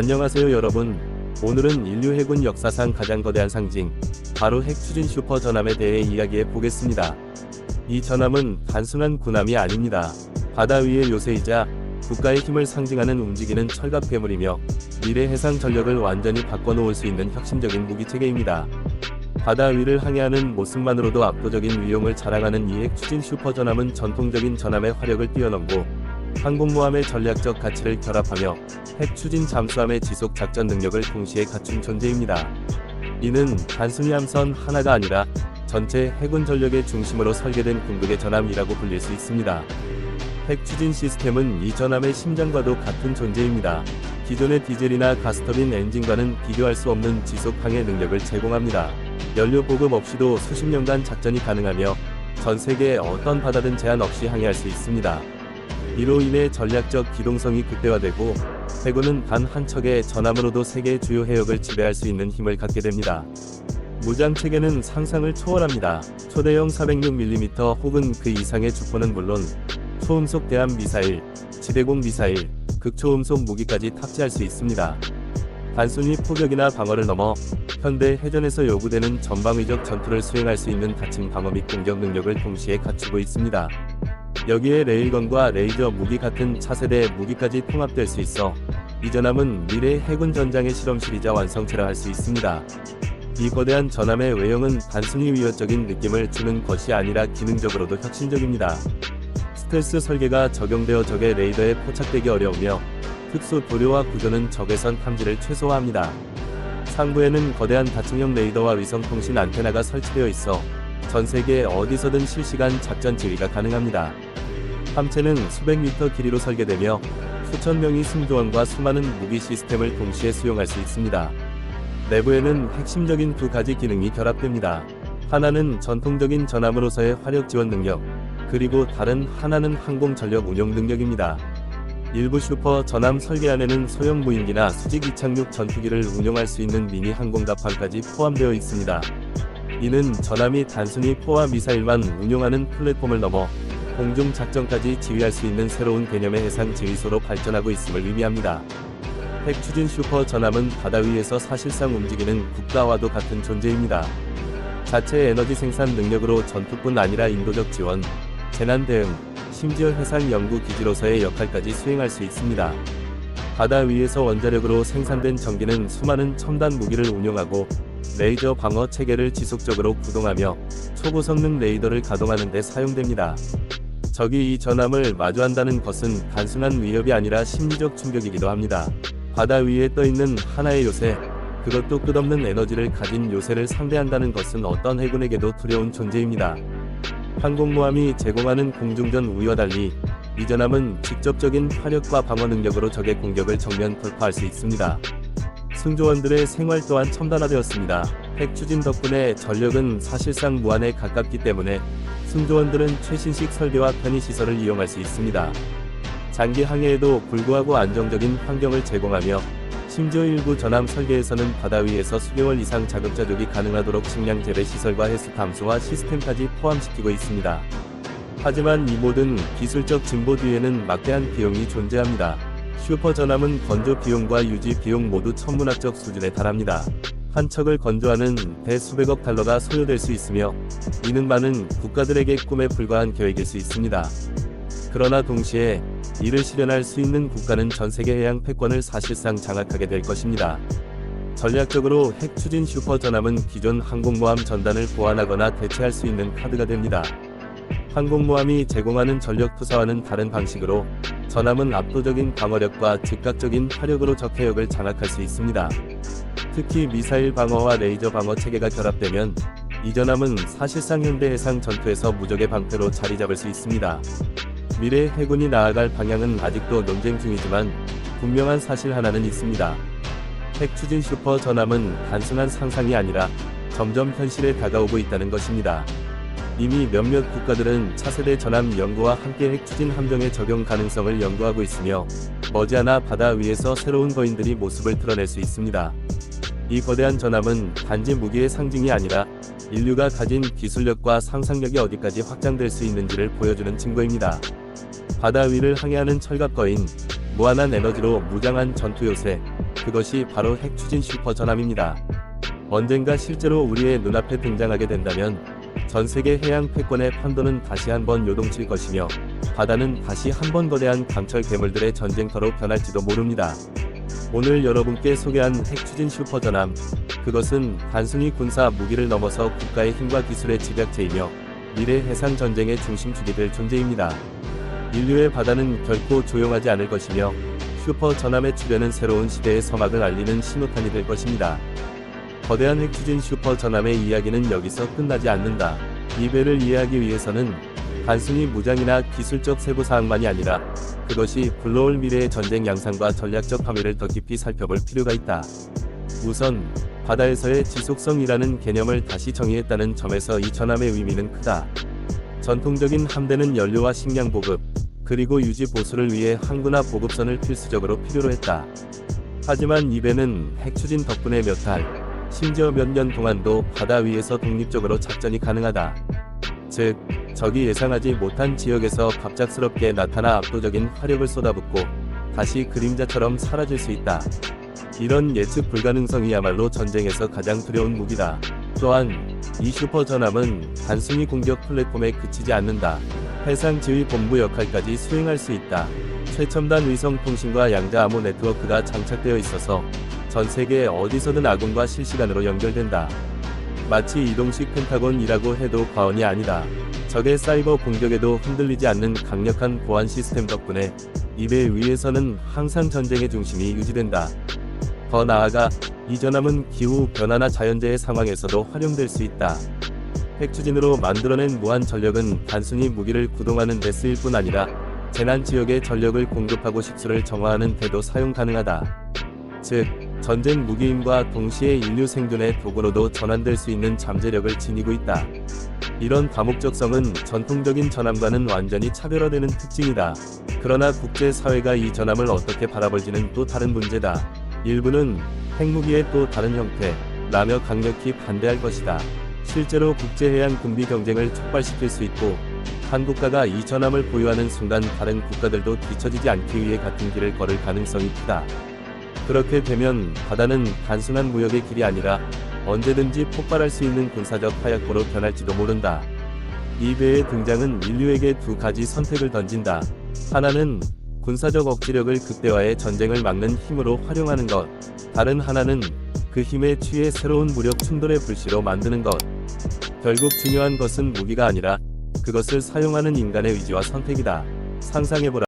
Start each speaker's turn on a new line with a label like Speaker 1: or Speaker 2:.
Speaker 1: 안녕하세요 여러분. 오늘은 인류 해군 역사상 가장 거대한 상징, 바로 핵 추진 슈퍼 전함에 대해 이야기해 보겠습니다. 이 전함은 단순한 군함이 아닙니다. 바다 위의 요새이자 국가의 힘을 상징하는 움직이는 철갑 괴물이며 미래 해상 전력을 완전히 바꿔놓을 수 있는 혁신적인 무기 체계입니다. 바다 위를 항해하는 모습만으로도 압도적인 위용을 자랑하는 이 핵 추진 슈퍼 전함은 전통적인 전함의 화력을 뛰어넘고 항공모함의 전략적 가치를 결합하며 핵 추진 잠수함의 지속 작전 능력을 동시에 갖춘 존재입니다. 이는 단순히 함선 하나가 아니라 전체 해군 전력의 중심으로 설계된 군극의 전함이라고 불릴 수 있습니다. 핵 추진 시스템은 이 전함의 심장과도 같은 존재입니다. 기존의 디젤이나 가스터빈 엔진과는 비교할 수 없는 지속 항해 능력을 제공합니다. 연료 보급 없이도 수십 년간 작전이 가능하며 전 세계 어떤 바다든 제한 없이 항해할 수 있습니다. 이로 인해 전략적 기동성이 극대화되고 해군은 단 한 척의 전함으로도 세계의 주요 해역을 지배할 수 있는 힘을 갖게 됩니다. 무장 체계는 상상을 초월합니다. 초대형 406mm 혹은 그 이상의 주포는 물론 초음속 대함 미사일, 지대공 미사일, 극초음속 무기까지 탑재할 수 있습니다. 단순히 포격이나 방어를 넘어 현대 해전에서 요구되는 전방위적 전투를 수행할 수 있는 다층 방어 및 공격 능력을 동시에 갖추고 있습니다. 여기에 레일건과 레이저 무기 같은 차세대 무기까지 통합될 수 있어 이 전함은 미래 해군 전장의 실험실이자 완성체라 할 수 있습니다. 이 거대한 전함의 외형은 단순히 위협적인 느낌을 주는 것이 아니라 기능적으로도 혁신적입니다. 스텔스 설계가 적용되어 적의 레이더에 포착되기 어려우며 특수 도료와 구조는 적외선 탐지를 최소화합니다. 상부에는 거대한 다층형 레이더와 위성통신 안테나가 설치되어 있어 전 세계 어디서든 실시간 작전 지휘가 가능합니다. 함체는 수백 미터 길이로 설계되며 수천 명의 승조원과 수많은 무기 시스템을 동시에 수용할 수 있습니다. 내부에는 핵심적인 두 가지 기능이 결합됩니다. 하나는 전통적인 전함으로서의 화력 지원 능력, 그리고 다른 하나는 항공 전력 운용 능력입니다. 일부 슈퍼 전함 설계 안에는 소형 무인기나 수직 이착륙 전투기를 운용할 수 있는 미니 항공답함까지 포함되어 있습니다. 이는 전함이 단순히 포와 미사일만 운용하는 플랫폼을 넘어 공중 작전까지 지휘할 수 있는 새로운 개념의 해상 지휘소로 발전하고 있음을 의미합니다. 핵 추진 슈퍼 전함은 바다 위에서 사실상 움직이는 국가와도 같은 존재입니다. 자체 에너지 생산 능력으로 전투뿐 아니라 인도적 지원, 재난 대응, 심지어 해상 연구 기지로서의 역할까지 수행할 수 있습니다. 바다 위에서 원자력으로 생산된 전기는 수많은 첨단 무기를 운용하고 레이저 방어 체계를 지속적으로 구동하며 초고성능 레이더를 가동하는 데 사용됩니다. 적이 이 전함을 마주한다는 것은 단순한 위협이 아니라 심리적 충격이기도 합니다. 바다 위에 떠 있는 하나의 요새, 그것도 끝없는 에너지를 가진 요새를 상대한다는 것은 어떤 해군에게도 두려운 존재입니다. 항공모함이 제공하는 공중전 우위와 달리 이 전함은 직접적인 화력과 방어 능력으로 적의 공격을 정면 돌파할 수 있습니다. 승조원들의 생활 또한 첨단화되었습니다. 핵 추진 덕분에 전력은 사실상 무한에 가깝기 때문에 승조원들은 최신식 설계와 편의 시설을 이용할 수 있습니다. 장기 항해에도 불구하고 안정적인 환경을 제공하며 심지어 일부 전함 설계에서는 바다 위에서 수개월 이상 자급자족이 가능하도록 식량 재배 시설과 해수 감수화 시스템까지 포함시키고 있습니다. 하지만 이 모든 기술적 진보 뒤에는 막대한 비용이 존재합니다. 슈퍼 전함은 건조 비용과 유지 비용 모두 천문학적 수준에 달합니다. 한 척을 건조하는 대 수백억 달러가 소요될 수 있으며 이는 많은 국가들에게 꿈에 불과한 계획일 수 있습니다. 그러나 동시에 이를 실현할 수 있는 국가는 전 세계 해양 패권을 사실상 장악하게 될 것입니다. 전략적으로 핵 추진 슈퍼 전함은 기존 항공모함 전단을 보완하거나 대체할 수 있는 카드가 됩니다. 항공모함이 제공하는 전력 투사와는 다른 방식으로 전함은 압도적인 방어력과 즉각적인 화력으로 적 해역을 장악할 수 있습니다. 특히 미사일 방어와 레이저 방어 체계가 결합되면 이 전함은 사실상 현대 해상 전투에서 무적의 방패로 자리 잡을 수 있습니다. 미래 해군이 나아갈 방향은 아직도 논쟁 중이지만 분명한 사실 하나는 있습니다. 핵 추진 슈퍼 전함은 단순한 상상이 아니라 점점 현실에 다가오고 있다는 것입니다. 이미 몇몇 국가들은 차세대 전함 연구와 함께 핵 추진 함정의 적용 가능성을 연구하고 있으며 머지않아 바다 위에서 새로운 거인들이 모습을 드러낼 수 있습니다. 이 거대한 전함은 단지 무기의 상징이 아니라 인류가 가진 기술력과 상상력이 어디까지 확장될 수 있는지를 보여주는 증거입니다. 바다 위를 항해하는 철갑 거인, 무한한 에너지로 무장한 전투 요새, 그것이 바로 핵추진 슈퍼 전함입니다. 언젠가 실제로 우리의 눈앞에 등장하게 된다면 전 세계 해양 패권의 판도는 다시 한번 요동칠 것이며 바다는 다시 한번 거대한 강철 괴물들의 전쟁터로 변할지도 모릅니다. 오늘 여러분께 소개한 핵추진 슈퍼 전함 그것은 단순히 군사 무기를 넘어서 국가의 힘과 기술의 집약체이며 미래 해상 전쟁의 중심축이 될 존재입니다. 인류의 바다는 결코 조용하지 않을 것이며 슈퍼 전함의 출현은 새로운 시대의 서막을 알리는 신호탄이 될 것입니다. 거대한 핵추진 슈퍼 전함의 이야기는 여기서 끝나지 않는다. 이 배를 이해하기 위해서는 단순히 무장이나 기술적 세부 사항만이 아니라 그것이 불러올 미래의 전쟁 양상과 전략적 함의를 더 깊이 살펴볼 필요가 있다. 우선 바다에서의 지속성이라는 개념을 다시 정의했다는 점에서 이 전함의 의미는 크다. 전통적인 함대는 연료와 식량 보급, 그리고 유지 보수를 위해 항구나 보급선을 필수적으로 필요로 했다. 하지만 이 배는 핵추진 덕분에 몇 달, 심지어 몇 년 동안도 바다 위에서 독립적으로 작전이 가능하다. 즉, 적이 예상하지 못한 지역에서 갑작스럽게 나타나 압도적인 화력을 쏟아붓고 다시 그림자처럼 사라질 수 있다. 이런 예측 불가능성이야말로 전쟁에서 가장 두려운 무기다. 또한 이 슈퍼 전함은 단순히 공격 플랫폼에 그치지 않는다. 해상 지휘 본부 역할까지 수행할 수 있다. 최첨단 위성 통신과 양자 암호 네트워크가 장착되어 있어서 전 세계 어디서든 아군과 실시간으로 연결된다. 마치 이동식 펜타곤이라고 해도 과언이 아니다. 적의 사이버 공격에도 흔들리지 않는 강력한 보안 시스템 덕분에 이배 위에서는 항상 전쟁의 중심이 유지된다. 더 나아가 이 전함은 기후 변화나 자연재해 상황에서도 활용될 수 있다. 핵추진으로 만들어낸 무한 전력은 단순히 무기를 구동하는 데 쓰일 뿐 아니라 재난 지역에 전력을 공급하고 식수를 정화하는 데도 사용 가능하다. 즉, 전쟁 무기임과 동시에 인류 생존의 도구로도 전환될 수 있는 잠재력을 지니고 있다. 이런 다목적성은 전통적인 전함과는 완전히 차별화되는 특징이다. 그러나 국제사회가 이 전함을 어떻게 바라볼지는 또 다른 문제다. 일부는 핵무기의 또 다른 형태, 라며 강력히 반대할 것이다. 실제로 국제해양 군비 경쟁을 촉발시킬 수 있고, 한 국가가 이 전함을 보유하는 순간 다른 국가들도 뒤처지지 않기 위해 같은 길을 걸을 가능성이 크다. 그렇게 되면 바다는 단순한 무역의 길이 아니라 언제든지 폭발할 수 있는 군사적 화약고로 변할지도 모른다. 이 배의 등장은 인류에게 두 가지 선택을 던진다. 하나는 군사적 억지력을 극대화해 전쟁을 막는 힘으로 활용하는 것. 다른 하나는 그 힘에 취해 새로운 무력 충돌의 불씨로 만드는 것. 결국 중요한 것은 무기가 아니라 그것을 사용하는 인간의 의지와 선택이다. 상상해보라.